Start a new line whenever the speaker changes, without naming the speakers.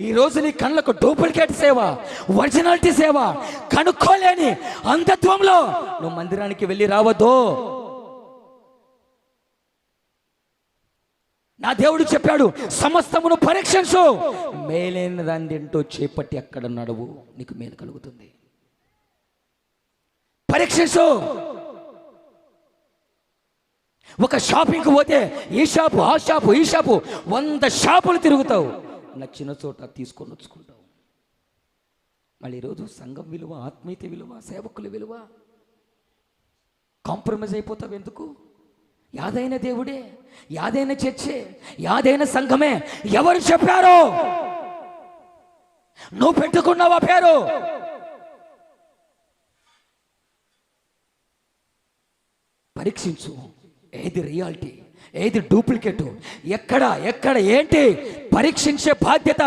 ఈ రోజు నీ కళ్ళకు డూప్లికేట్ సేవ ఒరిజినాలిటీ సేవ కనుక్కోలేని అంధత్వంలో నువ్వు మందిరానికి వెళ్ళి రావద్దు. నా దేవుడు చెప్పాడు సమస్తమును పరీక్షించు. మేలైన దాన్ని తింటూ చేపట్టి అక్కడ నడువు? నీకు మేలు కలుగుతుంది. పరీక్షించు. ఒక షాపింగ్కి పోతే ఈ షాపు ఆ షాపు ఈ షాపు వంద షాపులు తిరుగుతావు. నచ్చిన చోట తీసుకొని వచ్చుకుంటావు. మళ్ళీ ఈరోజు సంఘం విలువ ఆత్మీయత విలువ సేవకుల విలువ. కాంప్రమైజ్ అయిపోతావు ఎందుకు? యాదైన దేవుడే యాదైన చర్చే యాదైన సంఘమే ఎవరు చెప్పారు? నువ్వు పెట్టుకున్నావా పేరు? పరీక్షించు. ఏది రియాలిటీ? ఏది డూప్లికేట్? ఎక్కడ ఎక్కడ ఏంటి? పరీక్షించే బాధ్యత